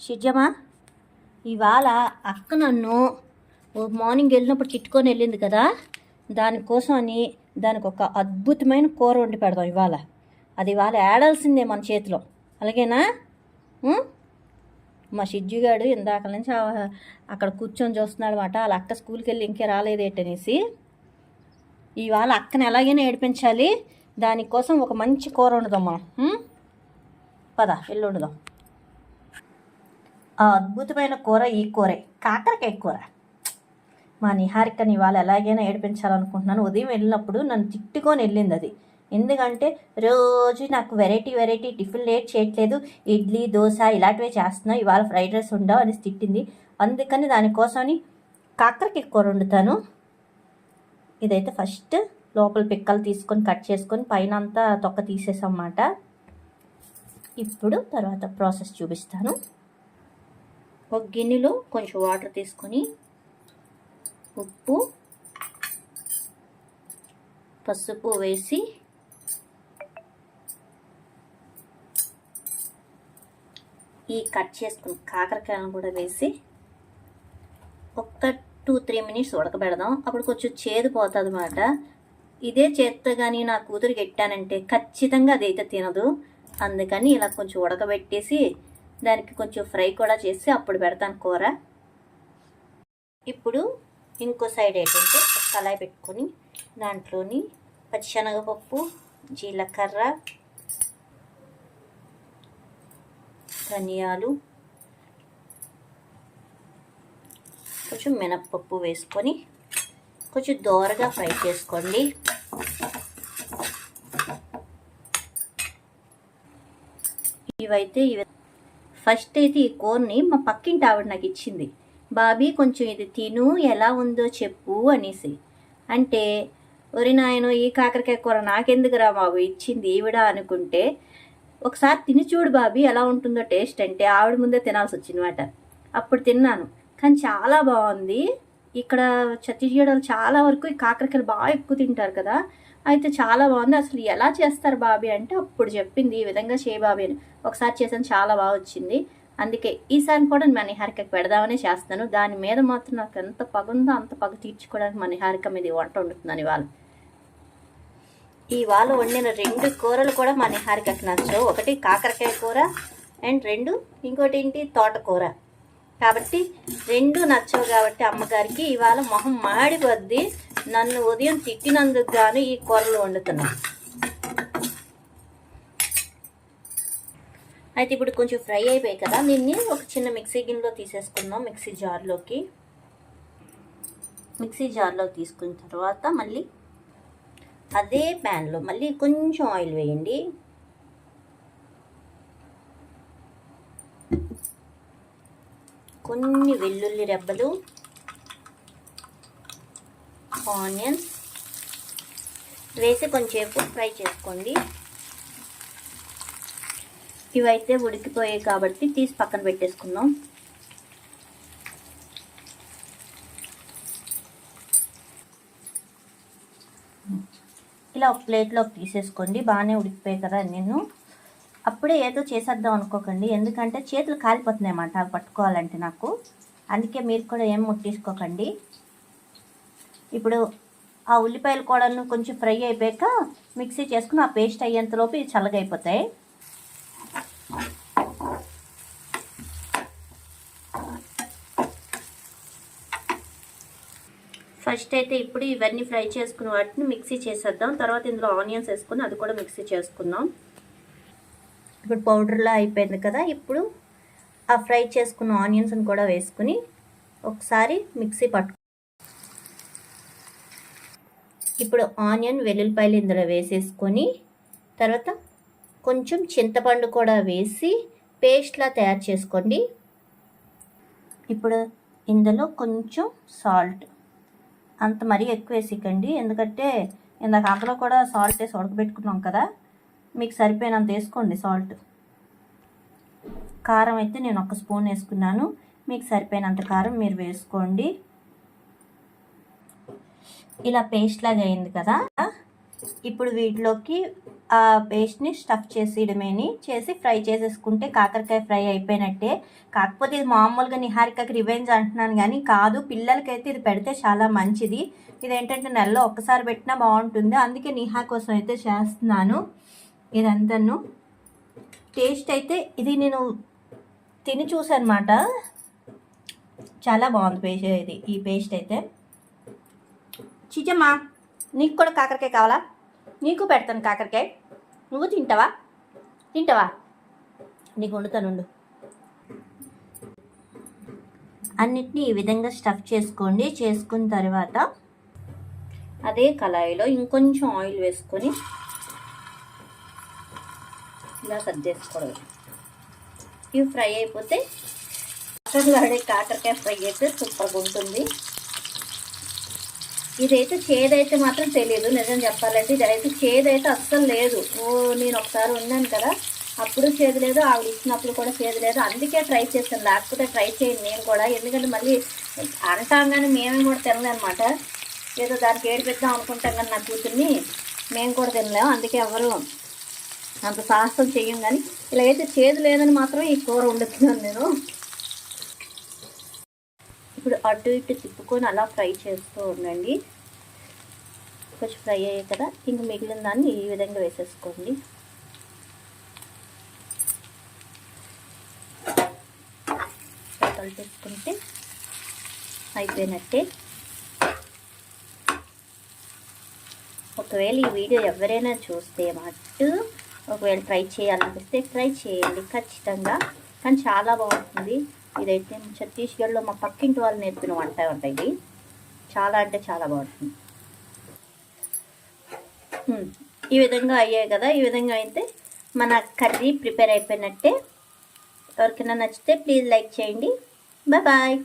షిజమా ఇవాళ అక్క నన్ను ఓ మార్నింగ్ వెళ్ళినప్పుడు తిట్టుకొని వెళ్ళింది కదా దానికోసం అని దానికి ఒక అద్భుతమైన కూర వండి పెడదాం ఇవాళ. అది ఇవాళ ఏడాల్సిందే మన చేతిలో. అలాగేనా? మా షిజ్జుగాడు ఇందాక నుంచి అక్కడ కూర్చొని చూస్తున్నాడు అనమాట వాళ్ళ అక్క స్కూల్కి వెళ్ళి ఇంకే రాలేదేటనేసి ఇవాళ అక్కని ఎలాగైనా ఏడిపించాలి. దానికోసం ఒక మంచి కూర వండుదాం మనం. పద వెళ్ళి వండుదాం. అద్భుతమైన కూర ఈ కూరే. కాకరకాయ కూర. మా నిహారికని ఇవాళ ఎలాగైనా ఏడిపించాలనుకుంటున్నాను. ఉదయం వెళ్ళినప్పుడు నన్ను తిట్టుకొని వెళ్ళింది అది. ఎందుకంటే రోజు నాకు వెరైటీ వెరైటీ టిఫిన్ లేట్ చేయట్లేదు. ఇడ్లీ దోశ ఇలాంటివే చేస్తున్నా. ఇవాళ ఫ్రైడ్ రైస్ ఉండవు అని తిట్టింది. అందుకని దానికోసమని కాకరకాయ కూర వండుతాను. ఇదైతే ఫస్ట్ లోపల పిక్కలు తీసుకొని కట్ చేసుకొని పైన అంతా తొక్క తీసేసమాట ఇప్పుడు తర్వాత ప్రాసెస్ చూపిస్తాను. ఒక గిన్నెలో కొంచెం వాటర్ తీసుకొని ఉప్పు పసుపు వేసి ఈ కట్ చేసుకుని కాకరకాయలను కూడా వేసి ఒక్క టూ త్రీ మినిట్స్ ఉడకబెడదాం. అప్పుడు కొంచెం చేదు పోతుంది అనమాట ఇదే చేత్తో కానీ నా కూతురికి ఎట్టానంటే ఖచ్చితంగా అదైతే తినదు. అందుకని ఇలా కొంచెం ఉడకబెట్టేసి దానికి కొంచెం ఫ్రై కూడా చేసి అప్పుడు పెడతాను కూర. ఇప్పుడు ఇంకో సైడ్ ఏంటంటే కళాయి పెట్టుకొని దాంట్లోని పచ్చిశనగపప్పు జీలకర్ర ధనియాలు కొంచెం మినప్పప్పు వేసుకొని కొంచెం దోరగా ఫ్రై చేసుకోండి. ఇవైతే ఇవి ఫస్ట్ అయితే ఈ కూరని మా పక్కింటి ఆవిడ నాకు ఇచ్చింది. బాబీ కొంచెం ఇది తిను ఎలా ఉందో చెప్పు అనేసి. అంటే ఒరి నాయన ఈ కాకరకాయ కూర నాకెందుకురా బాబు ఇచ్చింది ఈవిడ అనుకుంటే ఒకసారి తిని చూడు బాబీ ఎలా ఉంటుందో టేస్ట్ అంటే ఆవిడ ముందే తినాల్సి వచ్చిందన్నమాట. అప్పుడు తిన్నాను. కానీ చాలా బాగుంది. ఇక్కడ ఛత్తీస్గఢ్లో చాలా వరకు ఈ కాకరకాయలు బాగా ఎక్కువ తింటారు కదా. అయితే చాలా బాగుంది. అసలు ఎలా చేస్తారు బాబీ అంటే అప్పుడు చెప్పింది ఈ విధంగా చేయి బాబీ అని. ఒకసారి చేసాను చాలా బాగా వచ్చింది. అందుకే ఈసారి కూడా మా నిహారికకి పెడదామనే చేస్తాను. దాని మీద మాత్రం నాకు ఎంత పగ ఉందో అంత పగ తీర్చుకోవడానికి మా నిహారిక మీద వంట వండుతుందని వాళ్ళు. ఇవాళ వండిన రెండు కూరలు కూడా మా నిహారికకి నచ్చవు. ఒకటి కాకరకాయ కూర అండ్ రెండు ఇంకోటి ఏంటి? తోటకూర. కాబట్టి రెండు నచ్చవు కాబట్టి అమ్మగారికి ఇవాళ మొహం మాడిపోద్ది. నన్ను ఉదయం తిట్టినందుకు గాను ఈ కూరలు వండుతున్నాను అయితే ఇప్పుడు కొంచెం ఫ్రై అయిపోయాయి కదా దీన్ని ఒక చిన్న మిక్సీ గిన్నెలో తీసేసుకుందాం మిక్సీ జార్లోకి. మిక్సీ జార్లో తీసుకున్న తర్వాత మళ్ళీ అదే ప్యాన్లో మళ్ళీ కొంచెం ఆయిల్ వేయండి. కొన్ని వెల్లుల్లి రెబ్బలు ఆనియన్స్ వేసి కొంచెంసేపు ఫ్రై చేసుకోండి. ఇవైతే ఉడికిపోయాయి కాబట్టి తీసి పక్కన పెట్టేసుకుందాం. ఇలా ఒక ప్లేట్లోకి తీసేసుకోండి. బాగానే ఉడికిపోయాయి కదా నేను అప్పుడే ఏదో చేసేద్దాం అనుకోకండి. ఎందుకంటే చేతులు కాలిపోతున్నాయి అన్నమాట అవి పట్టుకోవాలంటే నాకు. అందుకే మీరు కూడా ఏం ముట్టేసుకోకండి ఇప్పుడు ఆ ఉల్లిపాయలు కూడా కొంచెం ఫ్రై అయిపోయాక మిక్సీ చేసుకుని ఆ పేస్ట్ అయ్యేంతలోపు ఇవి చల్లగా అయిపోతాయి ఫస్ట్ అయితే ఇప్పుడు ఇవన్నీ ఫ్రై చేసుకున్న వాటిని మిక్సీ చేసేద్దాం. తర్వాత ఇందులో ఆనియన్స్ వేసుకుని అది కూడా మిక్సీ చేసుకుందాం. ఇప్పుడు పౌడర్లా అయిపోయింది కదా ఇప్పుడు ఆ ఫ్రై చేసుకున్న ఆనియన్స్ని కూడా వేసుకుని ఒకసారి మిక్సీ పట్టు ఇప్పుడు ఆనియన్ వెల్లుల్లిపాయలు ఇందులో వేసేసుకొని తర్వాత కొంచెం చింతపండు కూడా వేసి పేస్ట్లా తయారు చేసుకోండి. ఇప్పుడు ఇందులో కొంచెం సాల్ట్ అంత మరీ ఎక్కువ వేసికండి ఎందుకంటే ఇందాక అందులో కూడా సాల్ట్ వేసి ఉడకబెట్టుకున్నాం కదా మీకు సరిపోయినంత వేసుకోండి సాల్ట్ కారం అయితే నేను ఒక స్పూన్ వేసుకున్నాను మీకు సరిపోయినంత కారం మీరు వేసుకోండి. ఇలా పేస్ట్ లాగా అయింది కదా. ఇప్పుడు వీటిలోకి ఆ పేస్ట్ని స్టఫ్ చేసేయడమేని చేసి ఫ్రై చేసేసుకుంటే కాకరకాయ ఫ్రై అయిపోయినట్టే. కాకపోతే ఇది మామూలుగా నిహారికకి రివెంజ్ అంటున్నాను కానీ కాదు పిల్లలకైతే ఇది పెడితే చాలా మంచిది. ఇది ఏంటంటే నెలలో ఒక్కసారి పెట్టినా బాగుంటుంది. అందుకే నిహా కోసం అయితే చేస్తున్నాను ఇదంతాను. టేస్ట్ అయితే ఇది నేను తిని చూసానమాట చాలా బాగుంది పేస్ట్ ఇది ఈ పేస్ట్ అయితే. చిజమ్మా నీకు కూడా కాకరకాయ కావాలా? నీకు పెడతాను కాకరకాయ. నువ్వు తింటావా? తింటావా? నీకు వండుతానుండు అన్నిటినీ ఈ విధంగా స్టఫ్ చేసుకోండి. చేసుకున్న తర్వాత అదే కళాయిలో ఇంకొంచెం ఆయిల్ వేసుకొని ఇలా సర్దేసుకోవడం ఇవి ఫ్రై అయిపోతే అసలు వాడే కాకరకాయ ఫ్రై అయితే సూపర్గా ఉంటుంది ఇదైతే చేదైతే మాత్రం తెలియదు నిజం చెప్పాలంటే. ఇదైతే చేదైతే అస్సలు లేదు. ఓ నేను ఒకసారి ఉన్నాను కదా అప్పుడు చేదు లేదు ఆవిడ ఇచ్చినప్పుడు కూడా చేదు లేదు. అందుకే ట్రై చేస్తాను లేకపోతే ట్రై చేయను నేను కూడా. ఎందుకంటే మళ్ళీ అంటాం కానీ మేమే కూడా తినలేమన్నమాట ఏదో దానికి ఏడు పెద్దాం అనుకుంటాం కానీ నా కూతుర్ని. మేము కూడా తినలేము అందుకే ఎవరు అంత సాహసం చెయ్యం కానీ ఇలా అయితే చేదు లేదని మాత్రం ఈ కూర వండుతున్నాను నేను. ఇప్పుడు అటు ఇటు తిప్పుకొని అలా ఫ్రై చేస్తూ ఉండండి. కొంచెం ఫ్రై అయ్యాయి కదా ఇంక మిగిలిన దాన్ని ఈ విధంగా వేసేసుకోండి. కలిపేసుకుంటే అయిపోయినట్టే. ఒకవేళ ఈ వీడియో ఎవరైనా చూస్తే మట్టు ఒకవేళ ట్రై చేయాలనిపిస్తే ట్రై చేయండి ఖచ్చితంగా. కానీ చాలా బాగుంటుంది. ఇదైతే ఛత్తీస్గఢ్లో మా పక్కింటి వాళ్ళు నేర్పిన వంట వంట ఇది చాలా అంటే చాలా బాగుంటుంది. ఈ విధంగా అయ్యాయి కదా. ఈ విధంగా అయితే మన కర్రీ ప్రిపేర్ అయిపోయినట్టే. ఎవరికైనా నచ్చితే ప్లీజ్ లైక్ చేయండి. Bye bye.